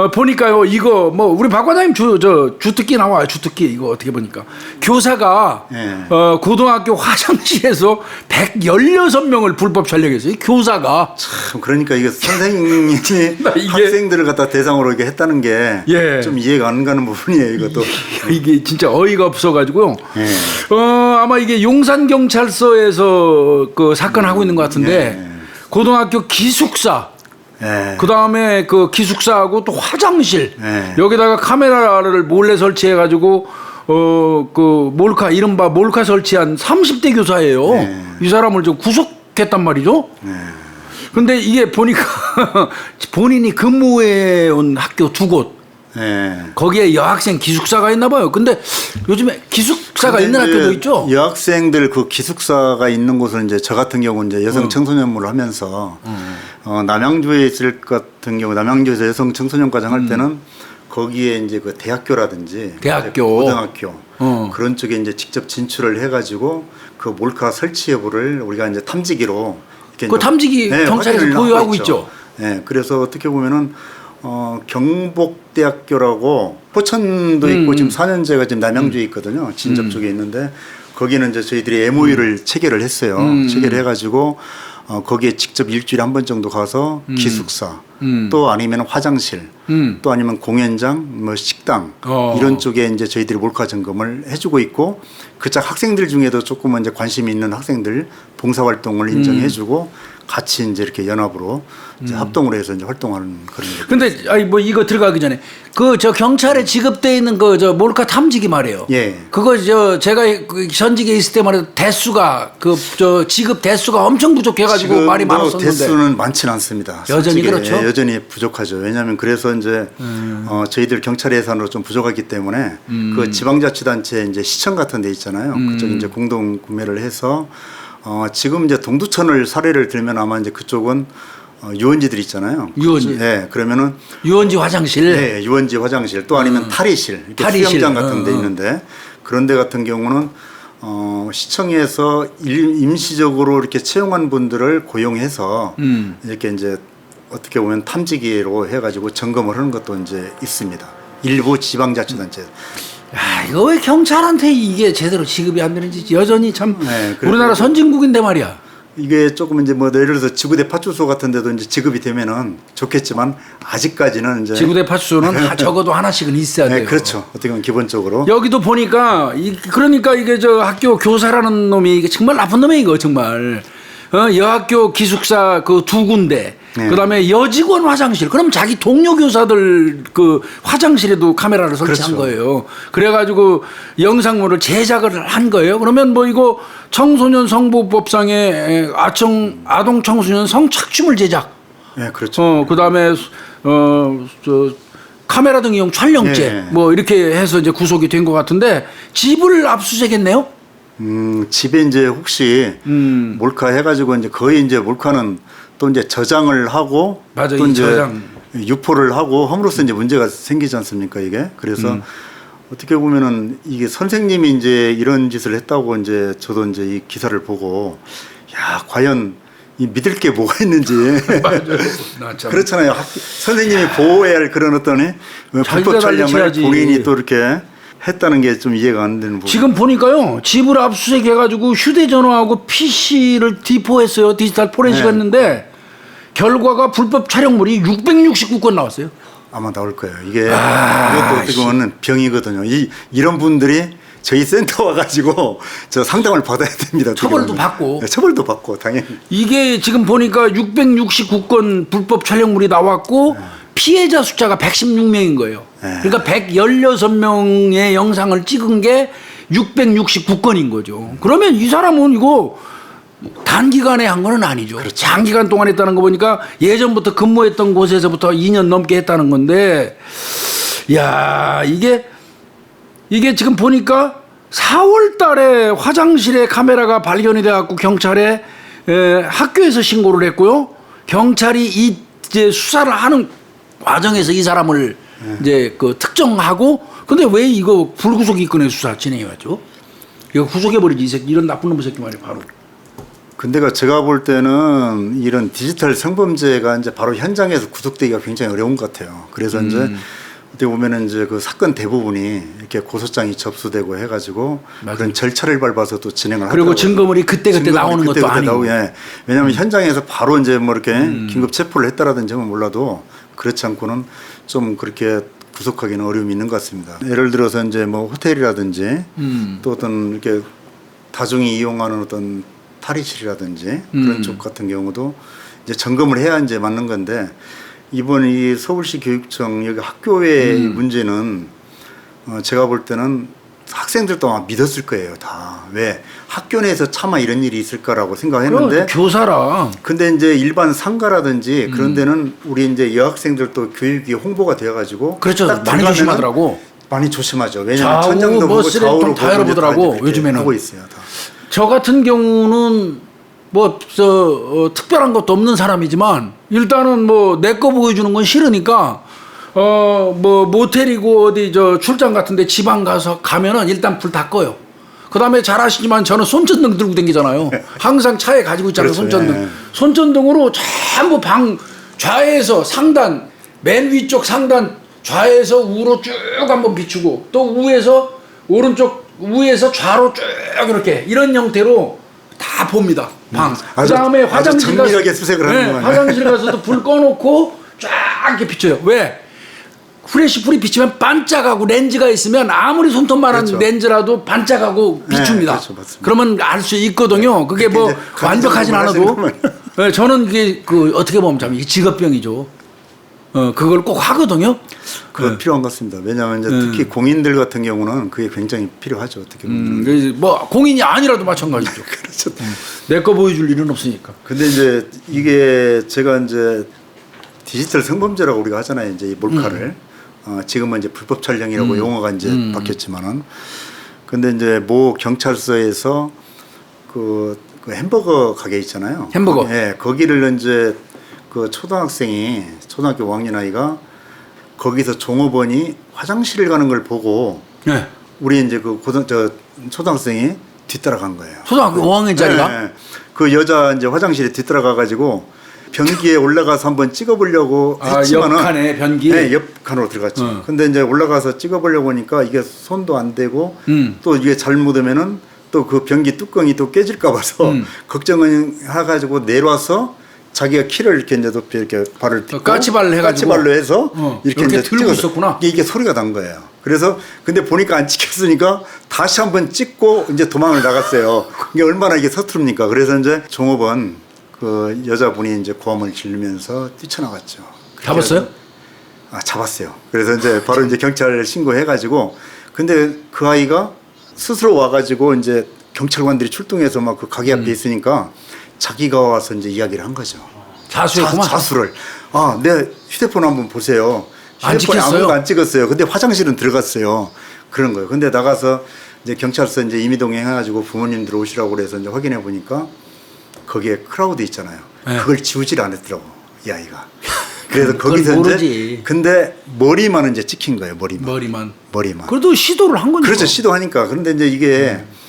어, 보니까요 이거 뭐 우리 박 과장님 주 저 주특기 나와요 주특기 이거 어떻게 보니까 교사가 예. 어, 고등학교 화장실에서 116명을 불법 촬영했어요. 이 교사가 참 그러니까 이게 선생님이 나 이게- 학생들을 갖다 대상으로 이렇게 했다는 게좀 예. 이해가 안 가는 부분이에요. 이것도. 이게 진짜 어이가 없어가지고요. 예. 어 아마 이게 용산 경찰서에서 그 사건 하고 있는 것 같은데 예. 고등학교 기숙사 예. 그 다음에 그 기숙사하고 또 화장실 네. 여기다가 카메라를 몰래 설치해 가지고 어 그 몰카 이른바 몰카 설치한 30대 교사예요. 네. 이 사람을 좀 구속했단 말이죠. 네. 근데 이게 보니까 본인이 근무해 온 학교 두 곳 예. 거기에 여학생 기숙사가 있나 봐요. 근데 요즘에 기숙사가 있는 학교도 있죠. 여학생들 그 기숙사가 있는 곳은 이제 저 같은 경우 이제 음. 여성 청소년부를 하면서 어, 남양주에 있을 것 같은 경우 남양주에서 여성 청소년과장 할 때는 거기에 이제 그 대학교라든지 음. 대학교. 고등학교 어. 그런 쪽에 이제 직접 진출을 해가지고 그 몰카 설치 여부를 우리가 이제 탐지기로 그 탐지기 경찰에서 확인을 보유하고 하고 있죠. 네, 그래서 어떻게 보면은 어, 경복대학교라고 포천도 있고 음. 지금 4년제가 지금 남양주에 있거든요. 진접 쪽에 있는데 거기는 이제 저희들이 MOU를 체결을 했어요. 음. 체결을 해가지고 어, 거기에 직접 일주일에 한 번 정도 가서 기숙사 음. 또 아니면 화장실 음. 또 아니면 공연장 뭐 식당 어. 이런 쪽에 이제 저희들이 몰카 점검을 해주고 있고 그짝 학생들 중에도 조금은 이제 관심이 있는 학생들 봉사활동을 인정해주고 같이 이제 이렇게 연합으로 이제 합동으로 해서 이제 활동하는 그런 거. 근데 아니 뭐 이거 들어가기 전에 그 저 경찰에 지급돼 있는 그 저 몰카 탐지기 말이에요. 예. 그거 저 제가 그 현직에 있을 때 말해도 대수가 그 저 지급 대수가 엄청 부족해가지고 말이 많았었는데. 대수는 많지는 않습니다. 여전히 솔직히 그렇죠? 음. 예, 여전히 부족하죠. 왜냐하면 그래서 이제 어, 저희들 경찰 예산으로 좀 부족하기 때문에 그 지방자치단체 이제 시청 같은 데 있잖아요. 음. 그쪽 이제 공동 구매를 해서 어, 지금 이제 동두천을 사례를 들면 아마 이제 그쪽은 어, 유원지들 있잖아요. 유원지. 예, 그러면은 유원지 화장실. 네, 유원지 화장실 또 아니면 탈의실 이렇게 음. 탈의실. 수영장 같은 데 어, 어. 있는데 그런 데 같은 경우는 어, 시청에서 일, 임시적으로 이렇게 채용한 분들을 고용해서 음. 이렇게 이제 어떻게 보면 탐지기로 해가지고 점검을 하는 것도 이제 있습니다. 일부 지방자치단체. 야, 이거 왜 경찰한테 이게 제대로 지급이 안 되는지 여전히 참 네, 우리나라 선진국인데 말이야. 이게 조금 이제 뭐 예를 들어서 지구대 파출소 같은 데도 이제 지급이 되면은 좋겠지만 아직까지는 이제 지구대 파출소는 하- 적어도 하나씩은 있어야 네, 돼요. 그렇죠. 어떻게 보면 기본적으로 여기도 보니까 이, 그러니까 이게 저 학교 교사라는 놈이 이게 정말 나쁜 놈이에요 이거 정말 어, 여학교 기숙사 그 두 군데 네. 그다음에 여직원 화장실 그럼 자기 동료 교사들 그 화장실에도 카메라를 설치한 그렇죠. 거예요 그래가지고 영상물을 제작을 한 거예요 그러면 뭐 이거 청소년 성보법상의 에, 아청 아동 청소년 성착취물 제작 네, 그렇죠. 어, 그 다음에, 어, 저, 카메라 등 이용 촬영죄, 예. 뭐, 이렇게 해서 이제 구속이 된 것 같은데, 집을 압수수색했네요? 음, 집에 이제 혹시 음. 몰카 해가지고 이제 거의 이제 몰카는 또 이제 저장을 하고 맞아, 또이 이제 저장. 유포를 하고 함으로써 이제 문제가 생기지 않습니까 이게 그래서 음. 어떻게 보면은 이게 선생님이 이제 이런 짓을 했다고 이제 저도 이제 이 기사를 보고 야 과연 이 믿을 게 뭐가 있는지. 그렇잖아요 학- 선생님이 보호해야 할 그런 어떤 불법 촬영을. 본인이 또 이렇게 했다는 게 좀 이해가 안 되는 부분. 지금 보니까요, 집을 압수수색해가지고 휴대전화하고 PC를 디포했어요. 디지털 포렌식 네. 했는데, 결과가 불법 촬영물이 669건 나왔어요. 아마 나올 거예요. 이게 아, 이것도 어떻게 보면 병이거든요. 이 이런 분들이 저희 센터 와가지고 저 상담을 받아야 됩니다. 처벌도. 받고. 네, 처벌도 받고 당연히. 이게 지금 보니까 669건 불법 촬영물이 나왔고 피해자 숫자가 116명인 거예요. 네. 그러니까 116명의 영상을 찍은 게 669건인 거죠. 그러면 이 사람은 이거 단기간에 한 거는 아니죠. 장기간 동안 했다는 거 보니까 예전부터 근무했던 곳에서부터 2년 넘게 했다는 건데 야, 이게 이게 지금 보니까 4월 달에 화장실에 카메라가 발견이 돼 갖고 경찰에 에, 학교에서 신고를 했고요. 경찰이 이 이제 수사를 하는 과정에서 이 사람을 이제 그 특정하고 근데 왜 이거 불구속 입건의 수사 진행해 왔죠? 이거 구속해 버리지 이 새끼 이런 나쁜 놈의 새끼 말이야 바로. 근데가 제가 볼 때는 이런 디지털 성범죄가 이제 바로 현장에서 구속되기가 굉장히 어려운 것 같아요. 그래서 음. 이제 어떻게 보면은 이제 그 사건 대부분이 이렇게 고소장이 접수되고 해가지고 맞아요. 그런 절차를 밟아서 또 진행을 그리고 하더라고요. 증거물이 그때 그때 증거물이 나오는 것도 그때그때 아니고. 음. 예. 왜냐하면 현장에서 바로 이제 뭐 이렇게 긴급 체포를 했다라든지 는 몰라도 그렇지 않고는 좀 그렇게 구속하기는 어려움이 있는 것 같습니다. 예를 들어서 이제 뭐 호텔이라든지 음. 또 어떤 이렇게 다중이 이용하는 어떤 탈의실이라든지 그런 음. 쪽 같은 경우도 이제 점검을 해야 이제 맞는 건데 이번 이 서울시 교육청 여기 학교의 음. 문제는 어 제가 볼 때는 학생들도 아마 믿었을 거예요 다 왜 학교 내에서 차마 이런 일이 있을까라고 생각했는데 그 교사라. 근데 이제 일반 상가라든지 음. 그런 데는 우리 이제 여학생들도 교육이 홍보가 되어가지고 그렇죠. 딱 많이 조심하더라고. 많이 조심하죠. 왜냐하면 천장도 뭐 보고 좌우로 다 열어보더라고, 요즘에는. 하고 있어요. 다. 저 같은 경우는 뭐저 어, 특별한 것도 없는 사람이지만 일단은 뭐 내 거 보여주는 건 싫으니까 어 뭐 모텔이고 어디 저 출장 같은데 지방 가서 가면은 일단 불 다 꺼요. 그다음에 잘 아시지만 저는 손전등 들고 다니잖아요. 항상 차에 가지고 있잖아요. 그렇죠. 손전등. 예. 손전등으로 전부 방 좌에서 상단 맨 위쪽 상단 좌에서 우로 쭉 한번 비추고 또 우에서 오른쪽 우에서 좌로 쭉 이렇게 이런 형태로 다 봅니다. 방. 음. 그다음에 화장실 가서 수색을 네. 화장실 가서도 불 꺼놓고 쫙 이렇게 비춰요. 왜? 후레쉬 불이 비치면 반짝하고 렌즈가 있으면 아무리 손톱만한 그렇죠. 렌즈라도 반짝하고 네, 비춥니다. 그렇죠, 맞습니다. 그러면 알 수 있거든요. 그게 뭐 완벽하진 않아도 네, 저는 이게 그 어떻게 보면 참 이게 직업병이죠. 어 그걸 꼭 하거든요. 그거 필요한 것 같습니다. 왜냐하면 이제 네. 특히 공인들 같은 경우는 그게 굉장히 필요하죠. 어떻게 보면. 음, 뭐 공인이 아니라도 마찬가지죠. 그렇죠. 내 거 보여줄 일은 없으니까. 근데 이제 이게 제가 이제 디지털 성범죄라고 우리가 하잖아요. 이제 이 몰카를 어, 지금은 이제 불법 촬영이라고 용어가 이제 바뀌었지만은 근데 이제 모 경찰서에서 그, 그 햄버거 가게 있잖아요. 햄버거. 예, 거기를 이제 그 초등학생이 초등학교 5학년 아이가 거기서 종업원이 화장실을 가는 걸 보고 네. 우리 이제 그 고등 저 초등학생이 뒤따라간 거예요. 초등학교 5학년짜리가 네, 네. 그 여자 이제 화장실에 뒤따라가 가지고 변기에 올라가서 한번 찍어보려고 아, 했지만은 옆칸에 변기? 네, 옆칸으로 들어갔죠. 어. 근데 이제 올라가서 찍어보려고 하니까 이게 손도 안 대고 음. 또 이게 잘못하면은 또 그 변기 뚜껑이 또 깨질까 봐서 음. 걱정을 해가지고 내려와서 자기가 키를 이렇게 이제 높이 이렇게 발을 딛고 까치발로 해가지고. 까치발로 해서 어, 이렇게, 이렇게 이제 들고 찍어서 있었구나. 이게, 이게 소리가 난 거예요. 그래서 근데 보니까 안 찍혔으니까 다시 한번 찍고 이제 도망을 나갔어요. 이게 얼마나 이게 서투릅니까? 그래서 이제 종업원 그 여자분이 이제 고함을 지르면서 뛰쳐나갔죠. 잡았어요? 아 잡았어요. 그래서 이제 바로 이제 경찰 신고해가지고 근데 그 아이가 스스로 와가지고 이제 경찰관들이 출동해서 막 그 가게 음. 앞에 있으니까 자기가 와서 이제 이야기를 한 거죠. 자수했구만. 자, 수를 아, 내 휴대폰 한번 보세요. 안 휴대폰에 찍혔어요? 아무도 안 찍었어요. 근데 화장실은 들어갔어요. 그런 거예요. 근데 나가서 이제 경찰서 이제 임의동행 해가지고 부모님들 오시라고 그래서 이제 확인해 보니까 거기에 크라우드 있잖아요. 네. 그걸 지우질 않았더라고 이 아이가. 그래서 거기서 모르지. 이제 근데 머리만은 이제 찍힌 거예요. 머리만. 머리만. 머리만. 그래도 시도를 한 거니까. 그렇죠 시도하니까 그런데 이제 이게 음.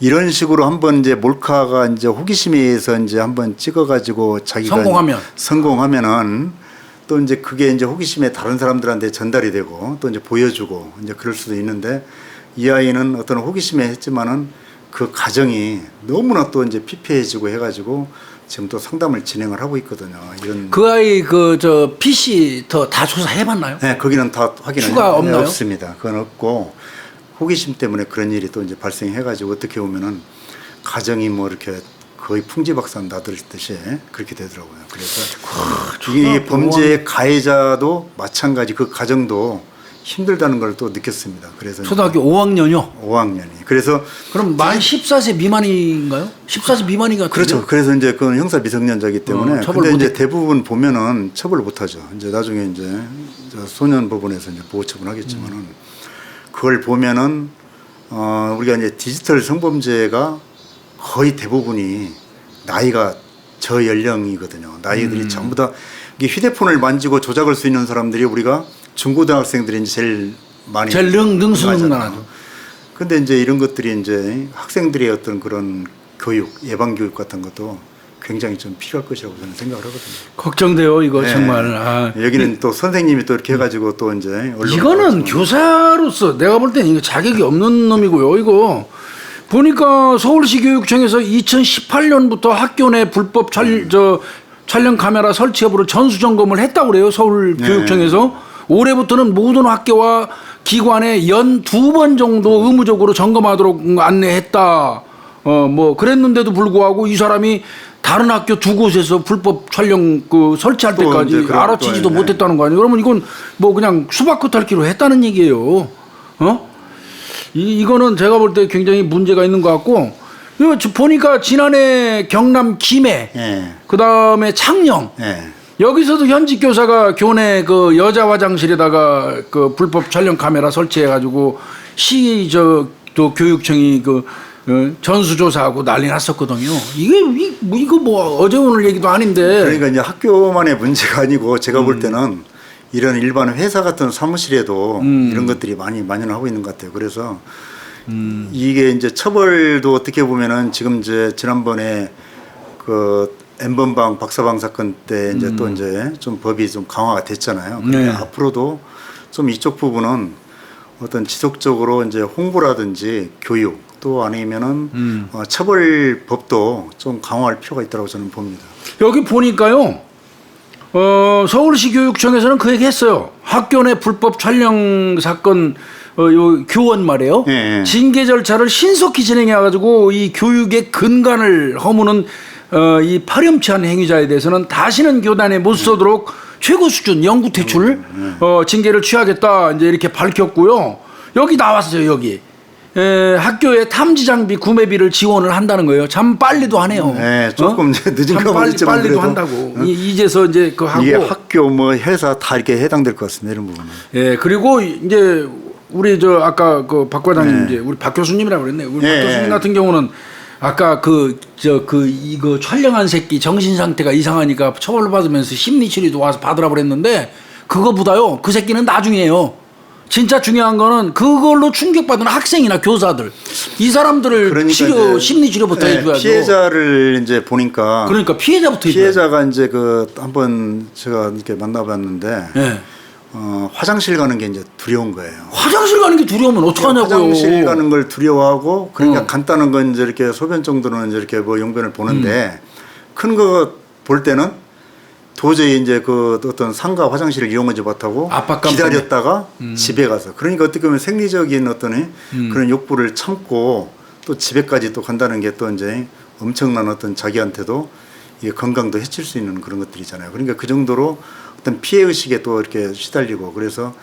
이런 식으로 한번 이제 몰카가 이제 호기심에 의해서 이제 한번 찍어가지고 자기가 성공하면. 성공하면은 또 이제 그게 이제 호기심에 다른 사람들한테 전달이 되고 또 이제 보여주고 이제 그럴 수도 있는데 이 아이는 어떤 호기심에 했지만은 그 가정이 너무나 또 이제 피폐해지고 해가지고 지금 또 상담을 진행을 하고 있거든요. 이런 그 아이 그저 PC 더다 조사해봤나요? 네, 거기는 다 확인을 추가 해- 없나요? 없습니다. 그건 없고 호기심 때문에 그런 일이 또 이제 발생해가지고 어떻게 보면은 가정이 뭐 이렇게 거의 풍지박산 나들듯이 그렇게 되더라고요. 그래서 이게 범죄의 가해자도 마찬가지 그 가정도 힘들다는 걸 또 느꼈습니다. 그래서 초등학교 5학년요. 5학년이 그래서 그럼 만 14세 미만인가요? 14세 미만인 것 같은데. 그렇죠. 그래서 이제 그건 형사 미성년자이기 때문에 어, 처벌 근데 이제. 대부분 보면은 처벌을 못 하죠. 이제 나중에 이제 저 소년 법원에서 이제 보호 처분하겠지만은 음. 그걸 보면은 어 우리가 이제 디지털 성범죄가 거의 대부분이 나이가 저 연령이거든요. 나이들이 음. 전부 다 이게 휴대폰을 만지고 조작할 수 있는 사람들이 우리가 중고등학생들이 이제 제일 많이 제일 능- 능수능란하죠. 하잖아요. 근데 이제 이런 것들이 이제 학생들의 어떤 그런 교육, 예방 교육 같은 것도 굉장히 좀 필요할 것이라고 저는 생각을 하거든요. 걱정돼요 이거 네. 정말. 아, 여기는 또 선생님이 또 이렇게 해가지고 또 이제 이거는 교사로서 내가 볼 때는 이거 자격이 없는 놈이고요. 이거 보니까 서울시 교육청에서 2018년부터 학교 내 불법 촬, 저, 촬영 카메라 설치 여부를 전수 점검을 했다고 그래요. 서울 네. 교육청에서 올해부터는 모든 학교와 기관에 연 두 번 정도 의무적으로 점검하도록 안내했다. 어 뭐 그랬는데도 불구하고 이 사람이 다른 학교 두 곳에서 불법 촬영 그 설치할 또 때까지 알아채지도 네. 못했다는 거 아니에요? 그러면 이건 뭐 그냥 수박 겉핥기로 했다는 얘기예요. 어? 이, 이거는 제가 볼 때 굉장히 문제가 있는 것 같고 이거 저 보니까 지난해 경남 김해 예, 그 다음에 창녕 예. 여기서도 현직 교사가 교내 그 여자 화장실에다가 그 불법 촬영 카메라 설치해 가지고 시 저 또 교육청이 그 어, 전수조사하고 난리 났었거든요. 이게 이, 뭐 이거 뭐 어제 오늘 얘기도 아닌데. 그러니까 이제 학교만의 문제가 아니고 제가 음. 볼 때는 이런 일반 회사 같은 사무실에도 음. 이런 것들이 많이 만연하고 있는 것 같아요. 그래서 음. 이게 이제 처벌도 어떻게 보면은 지금 이제 지난번에 그 엠번방 박사방 사건 때 이제 또 이제 좀 법이 좀 강화가 됐잖아요. 근데 음. 네. 앞으로도 좀 이쪽 부분은 어떤 지속적으로 이제 홍보라든지 교육 또 아니면은 음. 어, 처벌법도 좀 강화할 필요가 있다고 저는 봅니다. 여기 보니까요. 어, 서울시 교육청에서는 그 얘기 했어요. 학교 내 불법 촬영 사건 어, 요 교원 말이에요. 예, 예. 징계 절차를 신속히 진행해 가지고 이 교육의 근간을 허무는 어, 이 파렴치한 행위자에 대해서는 다시는 교단에 못 서도록 최고 수준 영구 퇴출 어, 징계를 취하겠다 이제 이렇게 밝혔고요. 여기 나왔어요 여기. 에, 학교에 탐지 장비 구매비를 지원을 한다는 거예요. 참 빨리도 하네요. 네, 조금 이제 늦은 참 감은 빨리, 있지만 빨리도 한다고. 어? 이, 이제서 이제 그 하고 이게 학교 뭐 회사 다 이렇게 해당될 것 같습니다 이런 부분은. 예 그리고 이제 우리 저 아까 그 박 과장님 네. 이제 우리 박 교수님이라고 그랬네. 우리 예, 박 교수님 예. 같은 경우는 아까 그 저 그 이거 촬영한 새끼 정신 상태가 이상하니까 처벌 받으면서 심리 치료도 와서 받으라 그랬는데 그거보다요 그 새끼는 나중이에요. 진짜 중요한 거는 그걸로 충격받은 학생이나 교사들 이 사람들을 그러니까 치료 이제, 심리 치료부터 예, 해줘야죠. 피해자를 이제 보니까 그러니까 피해자부터 해줘야죠. 피해자가 이제 그 한번 제가 이렇게 만나봤는데 예. 어, 화장실 가는 게 이제 두려운 거예요. 화장실 가는 게 두려우면 어떡하냐고요. 화장실 가는 걸 두려워하고 그러니까 어. 간단한 건 이제 이렇게 소변 정도는 이제 이렇게 뭐 용변을 보는데 큰거 볼 때는 도저히 이제 그 어떤 상가 화장실을 이용하지 못하고 압박감 기다렸다가 집에 가서 그러니까 어떻게 보면 생리적인 어떤 음. 그런 욕구를 참고 또 집에까지 또 간다는 게 또 이제 엄청난 어떤 자기한테도 이게 건강도 해칠 수 있는 그런 것들이잖아요. 그러니까 그 정도로 어떤 피해 의식에 또 이렇게 시달리고 그래서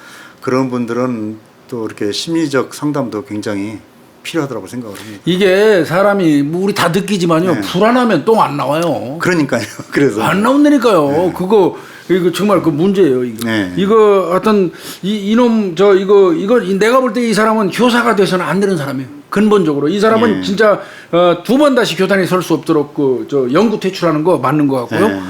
그런 분들은 또 이렇게 심리적 상담도 굉장히 필요하다고 생각을 합니다. 이게 사람이 뭐 우리 다 느끼지만요 네. 불안하면 똥 안 나와요. 그러니까요. 그래서 안 나온다니까요. 그거 이거 정말 그 문제예요. 이거 네. 이거 어떤 이 이놈 저 이거 이거 이- 내가 볼 때 이 사람은 교사가 돼서는 안 되는 사람이에요. 근본적으로 이 사람은 네. 진짜 어, 두 번 다시 교단에 설 수 없도록 그저 영구 퇴출하는 거 맞는 것 같고요. 네.